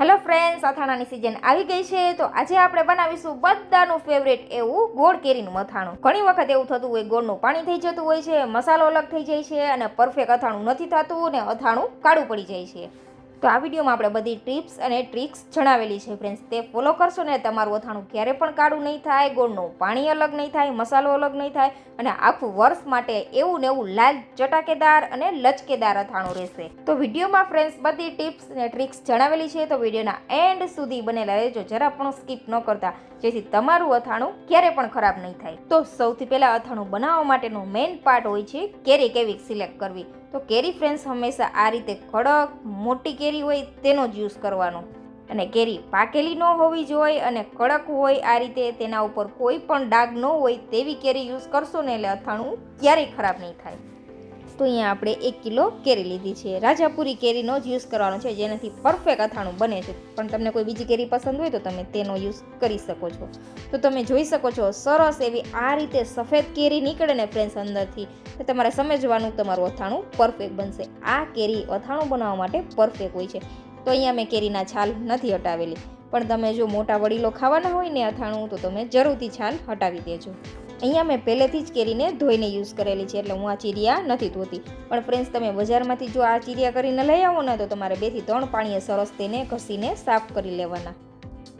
Hello friends અથાણાની season આવી ગઈ છે, તો આજે આપણે બનાવીશું બધાનું ફેવરેટ એવું ગોળ કેરીનું મથાણું ઘણી વખત એવું થતું હોય, ગોળનું પાણી થઈ જતું હોય છે, મસાલો અલગ થઈ જાય છે અને પરફેક્ટ અથાણું નથી થતું અને અથાણું કાળું પડી જાય છે. તો આ વિડીયોમાં આપણે બધી ટિપ્સ અને ટ્રિક્સ જણાવેલી છે ફ્રેન્ડ્સ તે ફોલો કરશો ને તમારું અથાણું ક્યારે પણ કાળું નહીં થાય, ગોળનું પાણી અલગ નહીં થાય, મસાલો અલગ નહીં થાય અને આખું વર્ષ માટે એવું ને એવું લાલ ચટાકેદાર અને લચકેદાર અથાણું રહેશે. તો વિડીયોમાં ફ્રેન્ડ્સ બધી ટિપ્સ અને ટ્રિક્સ જણાવેલી છે. તો વિડીયોના એન્ડ સુધી બનેલા રહેજો. જરા પણ સ્કીપ ન કરતા. જેથી તમારું અથાણું ક્યારે પણ ખરાબ નહીં થાય. તો સૌથી પહેલાં અથાણું બનાવવા માટેનો મેઇન પાર્ટ હોય છે કેરી કેવી સિલેક્ટ કરવી. તો કેરી ફ્રેન્ડ્સ હંમેશા આ રીતે કડક, મોટી કેરી હોય તેનો જ યુઝ કરવાનો. અને કેરી પાકેલી ન હોવી જોઈએ અને કડક હોય આ રીતે તેના ઉપર કોઈ પણ ડાઘ ન હોય તેવી કેરી યુઝ કરશો ને એટલે અથાણું ક્યારેય ખરાબ નહીં થાય. તો અહીંયા આપણે એક કિલો કેરી લીધી છે. રાજાપુરી કેરીનો જ યુઝ કરવાનો છે, જેનાથી પરફેક્ટ અથાણું બને છે. પણ તમને કોઈ બીજી કેરી પસંદ હોય તો તમે તેનો યુઝ કરી શકો છો. તો તમે જોઈ શકો છો, સરસ એવી આ રીતે સફેદ કેરી નીકળે ને ફ્રેન્ડ્સ અંદરથી, તો તમારે સમજવાનું તમારું અથાણું પરફેક્ટ બનશે. આ કેરી અથાણું બનાવવા માટે પરફેક્ટ હોય છે. તો અહીંયા મેં કેરીના છાલ નથી હટાવેલી. પણ તમે જો મોટા વડીલો ખાવાના હોય ને અથાણું તો તમે જરૂરથી છાલ હટાવી દેજો. અહીંયા મેં પહેલેથી જ કેરીને ધોઈને યુઝ કરેલી છે, એટલે હું આ ચીરિયા નથી ધોતી. પણ ફ્રેન્ડ્સ તમે બજારમાંથી જો આ ચીરિયા કરીને લઈ આવો ને, તો તમારે બેથી ત્રણ પાણીએ સરસ તેને ઘસીને સાફ કરી લેવાના.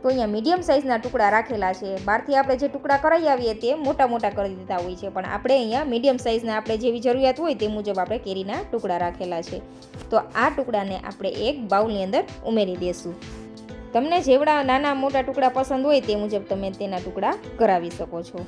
તો અહીંયા મીડિયમ સાઇઝના ટુકડા રાખેલા છે. બહારથી આપણે જે ટુકડા કરાવી આવીએ તે મોટા મોટા કરી દીધા હોય છે. પણ આપણે અહીંયા મીડિયમ સાઇઝના આપણે જેવી જરૂરિયાત હોય તે મુજબ આપણે કેરીના ટુકડા રાખેલા છે. તો આ ટુકડાને આપણે એક બાઉલની અંદર ઉમેરી દઈશું તમને જેવડા નાના મોટા ટુકડા પસંદ હોય તે મુજબ તમે તેના ટુકડા કરાવી શકો છો.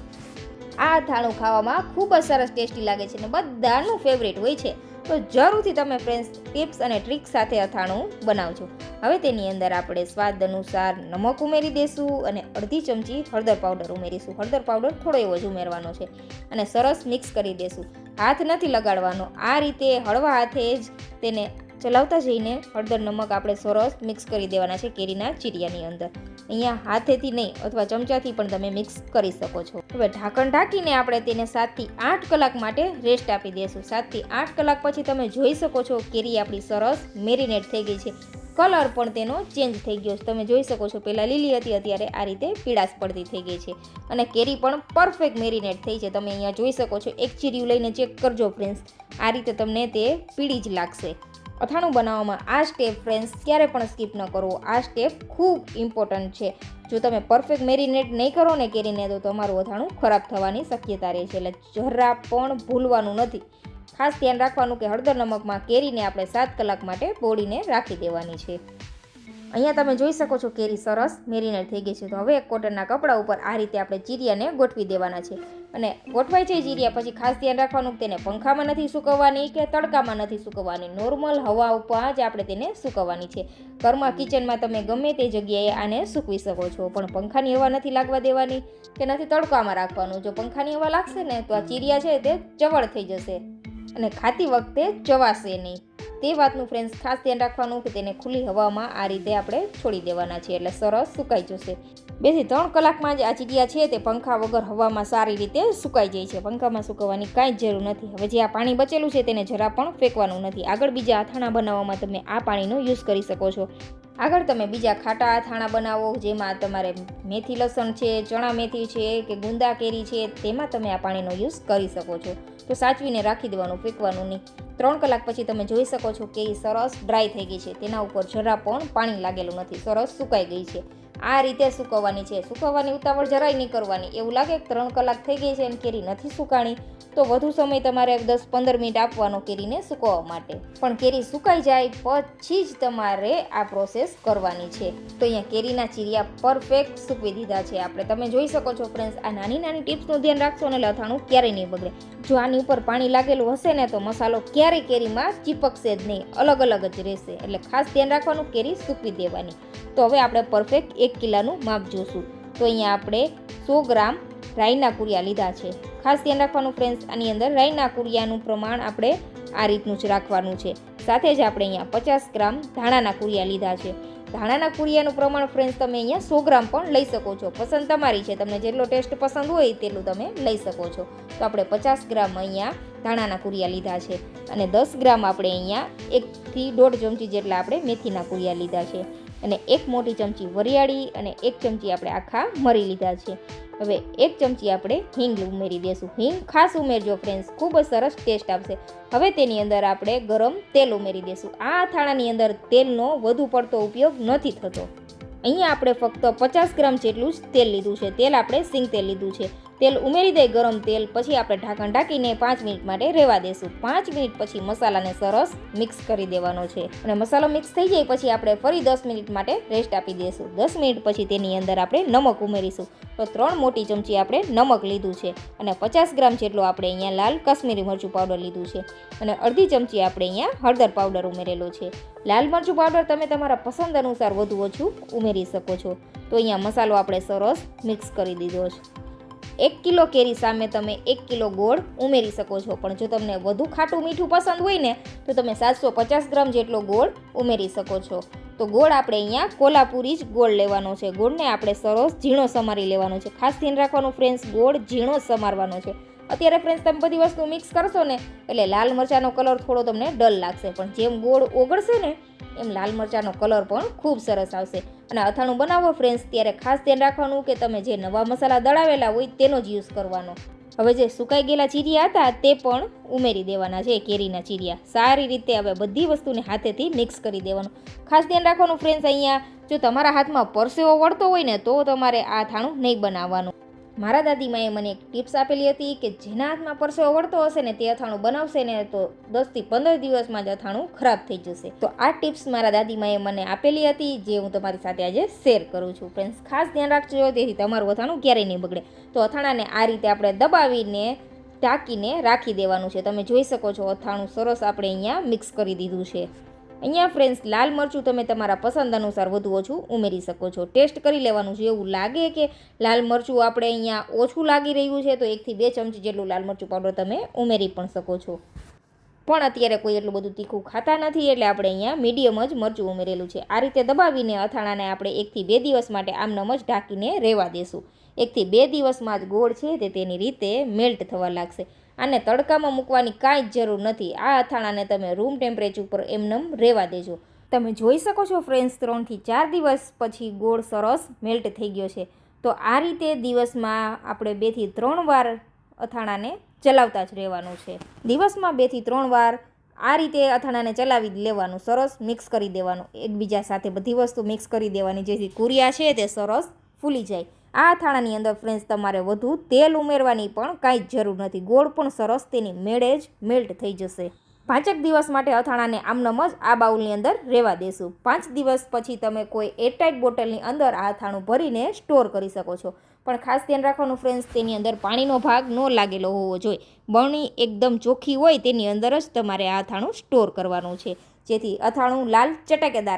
આ અથાણું ખાવામાં ખૂબ જ સરસ ટેસ્ટી લાગે છે અને બધાનું ફેવરેટ હોય છે. તો જરૂરથી તમે ફ્રેન્ડ્સ ટિપ્સ અને ટ્રિક્સ સાથે અથાણું બનાવજો. હવે તેની અંદર આપણે સ્વાદ અનુસાર નમક ઉમેરી દઈશું અને અડધી ચમચી હળદર પાવડર ઉમેરીશું. હળદર પાવડર થોડો એવો જ ઉમેરવાનો છે અને સરસ મિક્સ કરી દઈશું હાથ નથી લગાડવાનો. આ રીતે હળવા હાથે જ તેને ચલાવતા જઈને હળદર નમક આપણે સરસ મિક્સ કરી દેવાના છે કેરીના ચીરિયાની અંદર. અહીંયા હાથેથી નહીં અથવા ચમચાથી પણ તમે મિક્સ કરી શકો છો. હવે ઢાંકણ ઢાંકીને આપણે તેને સાતથી આઠ કલાક માટે રેસ્ટ આપી દઈશું. સાતથી આઠ કલાક પછી તમે જોઈ શકો છો કેરી આપણી સરસ મેરિનેટ થઈ ગઈ છે. કલર પણ તેનો ચેન્જ થઈ ગયો છે. તમે જોઈ શકો છો પહેલાં લીલી હતી, અત્યારે આ રીતે પીળાશ પડતી થઈ ગઈ છે. અને કેરી પણ પરફેક્ટ મેરિનેટ થઈ છે. તમે અહીંયા જોઈ શકો છો. એક ચીરિયું લઈને ચેક કરજો ફ્રેન્ડ્સ આ રીતે તમને તે પીળી જ લાગશે. અથાણું બનાવવામાં આ સ્ટેપ ફ્રેન્ડ્સ ક્યારે પણ સ્કીપ ન કરવો આ સ્ટેપ ખૂબ ઇમ્પોર્ટન્ટ છે. જો તમે પરફેક્ટ મેરિનેટ નહીં કરો ને કેરીને, તો તમારું અથાણું ખરાબ થવાની શક્યતા રહે છે. એટલે જરા પણ ભૂલવાનું નથી. ખાસ ધ્યાન રાખવાનું કે હળદર નમકમાં કેરીને આપણે સાત કલાક માટે બોળીને રાખી દેવાની છે. અહીંયા તમે જોઈ શકો છો કેરી સરસ મેરીનેટ થઈ ગઈ છે. તો હવે એક કોટનના કપડા ઉપર આ રીતે આપણે ચીરિયાને ગોઠવી દેવાના છે. અને ગોઠવાય છે ચીરિયા પછી ખાસ ધ્યાન રાખવાનું તેને પંખામાં નથી સૂકવવાની કે તડકામાં નથી સૂકવવાની. નોર્મલ હવા ઉપર જ આપણે તેને સૂકવવાની છે. ઘરમાં, કિચનમાં તમે ગમે તે જગ્યાએ આને સૂકવી શકો છો. પણ પંખાની હવા નથી લાગવા દેવાની કે નથી તડકામાં રાખવાનું. જો પંખાની હવા લાગશે ને તો આ ચીરિયા છે તે ચવળ થઈ જશે અને ખાતી વખતે ચવાશે નહીં. તે વાતનું ફ્રેન્ડ્સ ખાસ ધ્યાન રાખવાનું કે તેને ખુલ્લી હવામાં આ રીતે આપણે છોડી દેવાના છે એટલે સરસ સુકાઈ જશે. બેથી ત્રણ કલાકમાં જ આ ચીડિયા છે તે પંખા વગર હવામાં સારી રીતે સુકાઈ જાય છે. પંખામાં સુકવવાની કાંઈ જ જરૂર નથી. હવે જે આ પાણી બચેલું છે તેને જરા પણ ફેંકવાનું નથી. આગળ બીજા અથાણા બનાવવામાં તમે આ પાણીનો યુઝ કરી શકો છો. આગળ તમે બીજા ખાટા અથાણા બનાવો જેમાં તમારે મેથી લસણ છે, ચણા મેથી છે કે ગુંદા કેરી છે તેમાં તમે આ પાણીનો યુઝ કરી શકો છો. તો સાચવીને રાખી દેવાનું, ફેંકવાનું નહીં. ત્રણ કલાક પછી તમે જોઈ શકો છો કે એ સરસ ડ્રાય થઈ ગઈ છે. તેના ઉપર જરા પણ પાણી લાગેલું નથી. સરસ સુકાઈ ગઈ છે. આ રીતે સૂકવવાની છે. સૂકવવાની ઉતાવળ જરાય નહીં કરવાની. એવું લાગે કે ત્રણ કલાક થઈ ગઈ છે અને કેરી નથી સુકાણી. તો વધુ સમય તમારે દસ પંદર મિનિટ આપવાનો કેરીને સૂકવવા માટે. પણ કેરી સુકાઈ જાય પછી જ તમારે આ પ્રોસેસ કરવાની છે. તો અહીંયા કેરીના ચીરિયા પરફેક્ટ સૂકવી દીધા છે. આપણે તમે જોઈ શકો છો ફ્રેન્ડ્સ, આ નાની નાની ટિપ્સનું ધ્યાન રાખશો અને લથાણું ક્યારેય નહીં બગડે. જો આની ઉપર પાણી લાગેલું હશે ને, તો મસાલો ક્યારેય કેરીમાં ચીપકશે જ નહીં. અલગ અલગ જ રહેશે. એટલે ખાસ ધ્યાન રાખવાનું, કેરી સૂકવી દેવાની. તો હવે આપણે પરફેક્ટ એક કિલાનું માપ જોશું. તો અહીંયા આપણે સો ગ્રામ રાઈના કુરિયા લીધા છે. ખાસ ધ્યાન રાખવાનું ફ્રેન્ડ્સ આની અંદર રાઈના કુરિયાનું પ્રમાણ આપણે આ રીતનું જ રાખવાનું છે. સાથે જ આપણે અહીંયા પચાસ ગ્રામ ધાણાના કુરિયા લીધા છે. ધાણાના કુરિયાનું પ્રમાણ ફ્રેન્ડ્સ તમે અહીંયા સો ગ્રામ પણ લઈ શકો છો. પસંદ તમારી છે, તમને જેટલો ટેસ્ટ પસંદ હોય તેટલું તમે લઈ શકો છો. તો આપણે પચાસ ગ્રામ અહીંયા ધાણાના કુરિયા લીધા છે. અને દસ ગ્રામ આપણે અહીંયા એકથી દોઢ ચમચી જેટલા આપણે મેથીના કુરિયા લીધા છે. અને એક મોટી ચમચી વરિયાળી અને એક ચમચી આપણે આખા મરી લીધા છે. હવે એક ચમચી આપણે હિંગ ઉમેરી દેશું. હિંગ ખાસ ઉમેરજો ફ્રેન્ડ્સ ખૂબ જ સરસ ટેસ્ટ આવશે. હવે તેની અંદર આપણે ગરમ તેલ ઉમેરી દેશું. આ અથાણાની અંદર તેલનો વધુ પડતો ઉપયોગ નથી થતો. અહીંયા આપણે ફક્ત પચાસ ગ્રામ જેટલું જ તેલ લીધું છે. તેલ આપણે સિંગ તેલ લીધું છે. તેલ ઉમેરી દઈ ગરમ તેલ, પછી આપણે ઢાંકણ ઢાંકીને પાંચ મિનિટ માટે રહેવા દેશું. પાંચ મિનિટ પછી મસાલાને સરસ મિક્સ કરી દેવાનો છે. અને મસાલો મિક્સ થઈ જાય પછી આપણે ફરી દસ મિનિટ માટે રેસ્ટ આપી દઈશું દસ મિનિટ પછી તેની અંદર આપણે નમક ઉમેરીશું. તો ત્રણ મોટી ચમચી આપણે નમક લીધું છે. અને પચાસ ગ્રામ જેટલો આપણે અહીંયા લાલ કાશ્મીરી મરચું પાવડર લીધું છે. અને અડધી ચમચી આપણે અહીંયા હળદર પાવડર ઉમેરેલો છે. લાલ મરચું પાવડર તમે તમારા પસંદ અનુસાર વધુ ઓછું ઉમેરી શકો છો. તો અહીંયા મસાલો આપણે સરસ મિક્સ કરી દીધો છે. એક કિલો કેરી સામે તમે એક કિલો ગોળ ઉમેરી શકો છો. પણ જો તમને વધુ ખાટું મીઠું પસંદ હોય ને, તો તમે સાતસો પચાસ ગ્રામ જેટલો ગોળ ઉમેરી શકો છો. તો ગોળ આપણે અહીંયા કોલ્હાપુરી જ ગોળ લેવાનો છે. ગોળને આપણે સરસ ઝીણો સમારી લેવાનો છે. ખાસ ધ્યાન રાખવાનું ફ્રેન્ડ્સ ગોળ ઝીણો સમારવાનો છે. અત્યારે ફ્રેન્ડ્સ તમે બધી વસ્તુ મિક્સ કરશો ને, એટલે લાલ મરચાંનો કલર થોડો તમને ડલ લાગશે. પણ જેમ ગોળ ઓગળશે ને, એમ લાલ મરચાંનો કલર પણ ખૂબ સરસ આવશે. અને અથાણું બનાવો ફ્રેન્ડ્સ ત્યારે ખાસ ધ્યાન રાખવાનું કે તમે જે નવા મસાલા દળાવેલા હોય તેનો જ યુઝ કરવાનો. હવે જે સુકાઈ ગયેલા ચીરિયા હતા તે પણ ઉમેરી દેવાના છે, કેરીના ચીરિયા. સારી રીતે હવે બધી વસ્તુને હાથેથી મિક્સ કરી દેવાનું. ખાસ ધ્યાન રાખવાનું ફ્રેન્ડ્સ અહીંયા જો તમારા હાથમાં પરસેવો વળતો હોય ને તો તમારે આ અથાણું નહીં બનાવવાનું. મારા દાદીમાએ મને એક ટિપ્સ આપેલી હતી કે જેના હાથમાં પરસેવો વળતો હશે ને તે અથાણું બનાવશે ને તો દસથી પંદર દિવસમાં જ અથાણું ખરાબ થઈ જશે. તો આ ટિપ્સ મારા દાદીમાએ મને આપેલી હતી, જે હું તમારી સાથે આજે શેર કરું છું. ફ્રેન્ડ્સ, ખાસ ધ્યાન રાખજો તેથી તમારું અથાણું ક્યારેય નહીં બગડે. તો અથાણાને આ રીતે આપણે દબાવીને, ઢાંકીને રાખી દેવાનું છે. તમે જોઈ શકો છો, અથાણું સરસ આપણે અહીંયા મિક્સ કરી દીધું છે. અહીંયા ફ્રેન્ડ્સ, લાલ મરચું તમે તમારા પસંદ અનુસાર વધુ ઓછું ઉમેરી શકો છો. ટેસ્ટ કરી લેવાનું છે. એવું લાગે કે લાલ મરચું આપણે અહીંયા ઓછું લાગી રહ્યું છે, તો એકથી બે ચમચી જેટલું લાલ મરચું પાવડર તમે ઉમેરી પણ શકો છો. પણ અત્યારે કોઈ એટલું બધું તીખું ખાતા નથી, એટલે આપણે અહીંયા મીડિયમ જ મરચું ઉમેરેલું છે. આ રીતે દબાવીને અથાણાને આપણે એકથી બે દિવસ માટે આમનામ જ ઢાંકીને રહેવા દેશું. એકથી બે દિવસમાં જ ગોળ છે, તે તેની રીતે મેલ્ટ થવા લાગશે. આને તડકામાં મૂકવાની કાંઈ જ જરૂર નથી. આ અથાણાને તમે રૂમ ટેમ્પરેચર ઉપર એમનેમ રહેવા દેજો. તમે જોઈ શકો છો ફ્રેન્ડ્સ, ત્રણથી ચાર દિવસ પછી ગોળ સરસ મેલ્ટ થઈ ગયો છે. તો આ રીતે દિવસમાં આપણે બેથી ત્રણ વાર અથાણાને ચલાવતા જ રહેવાનું છે. દિવસમાં બેથી ત્રણ વાર આ રીતે અથાણાને ચલાવી લેવાનું, સરસ મિક્સ કરી દેવાનું. એકબીજા સાથે બધી વસ્તુ મિક્સ કરી દેવાની. જેથી કુરિયા છે તે સરસ ફૂલી જાય. આ અથાણાની અંદર ફ્રેન્ડ્સ તમારે વધુ તેલ ઉમેરવાની પણ કાંઈ જ જરૂર નથી. ગોળ પણ સરસ તેની મેળે જ મેલ્ટ થઈ જશે. પાંચેક દિવસ માટે અથાણાને આમનમ જ આ બાઉલની અંદર રહેવા દેશું. પાંચ દિવસ પછી તમે કોઈ એરટાઇટ બોટલની અંદર આ અથાણું ભરીને સ્ટોર કરી શકો છો. પણ ખાસ ધ્યાન રાખવાનું ફ્રેન્ડ્સ તેની અંદર પાણીનો ભાગ ન લાગેલો હોવો જોઈએ. બરણી એકદમ ચોખ્ખી હોય તેની અંદર જ તમારે આ અથાણું સ્ટોર કરવાનું છે. જેથી અથાણું લાલ ચટાકેદાર